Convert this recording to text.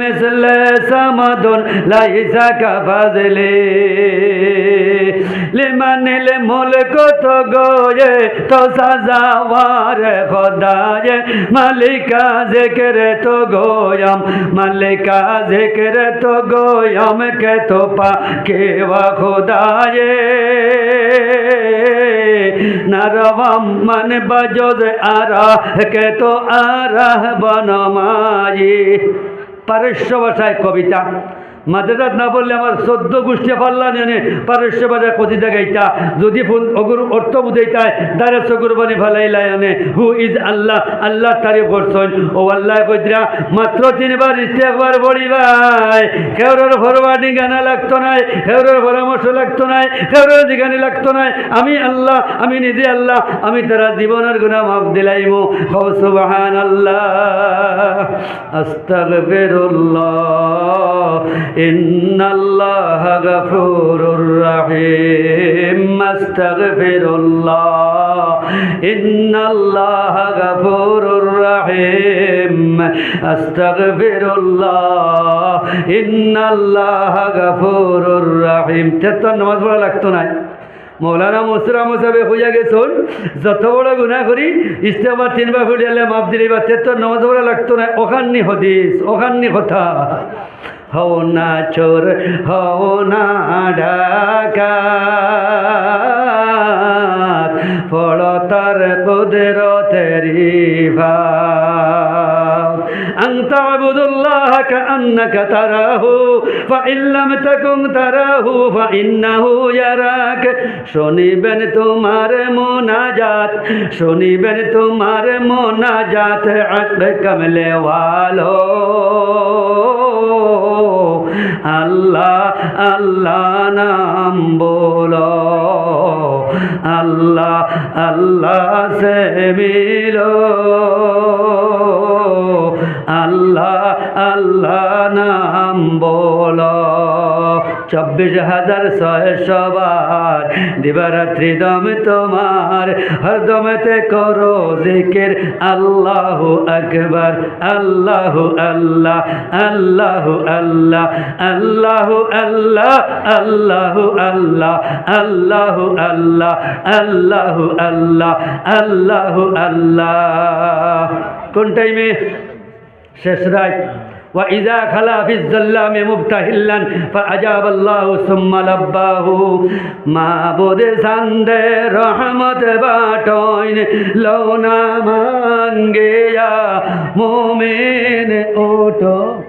مثل سمد ليس كفضل لمن الملك تغوي تسزاوار خداي ملكا ذكر تغويم ملكا ذكر تغويم كتوبا كيوا خداي নরবম মন বজোদ আরা কে তো আরা বনমায়ী পারস্য ভাষায় কবিতা। মাদ্রাসাত না বললে আমার চোদ্দ গোষ্ঠী পাল্লা জানে পারস্য ভাষায় কবিতা গাইতা যদি ফোন অগুর অর্থ বুঝাইতায়, দারে চকুর বানি ফেলাইলাই আনে। হু ইজ আল্লাহ আল্লাহ তারিফ করছেন ও আল্লাহ কইতরা মাত্র তিনবার ইস্তেকবার বড়িবাই কেউরের ফরওয়ার্ডিং গানা লাগতো নাই কেউরের পরামর্শ লাগতো নাই কেউরের দিগানি লাগতো নাই। আমি আল্লাহ, আমি নিজে আল্লাহ, আমি তারা জীবনের গুণা মাফ দিলাইমু। হো সুবহান আল্লাহ আস্তাগফিরুল্লাহ। ইন্নাল্লাহ গফুরুর রহিম, আস্তাগফিরুল্লাহ। ইন্নাল্লাহ গফুরুর রহিম, আস্তাগফিরুল্লাহ। ইন্নাল্লাহ গফুরুর রহিম। তেতো নামাজ পড়া লাগতো না। মৌলানা মুসরা মুসাবে হইয়া গেছুন, যত বড় গুণা করি ইস্তেমার তিনবার ফুটিয়ালে মাপ দিলে বা তেত্তর নমাজ পড়া লাগতো না। ওখাননি হদিস ওখাননি কথা। হও না চোর হও না ডাকাত ফল তার কুদরতেরি ভাব أن تعبد الله كأنك تراه فإن لم تكن تراه فإنه يراك শুনিবেন তোমার মোনাজাত শুনিবেন তোমার মোনাজাত আক কমলে ওয়ালো আল্লাহ নাম বলো। আল্লাহ আল্লাহ সে মিলো। আল্লাহ আল্লাহ নাম বলো। চব্বিশ হাজার ছয়শো বার। দিবারাত্রি দম তোমার হরদমেতে করো জিকির। আল্লাহ আকবর, আল্লাহ আল্লাহ আল্লাহ আল্লাহ আল্লাহ আল্লাহ আল্লাহ আল্লাহ আল্লাহ আল্লাহ আল্লাহ আল্লাহ আল্লাহ আল্লাহ। কোন টাইমে? শেষ রাত। وإذا خلا في الظلام مبتهلا فأجاب الله ثم لباه معبود سند رحمت باٹوئن لونا مان گیا مومن اوٹو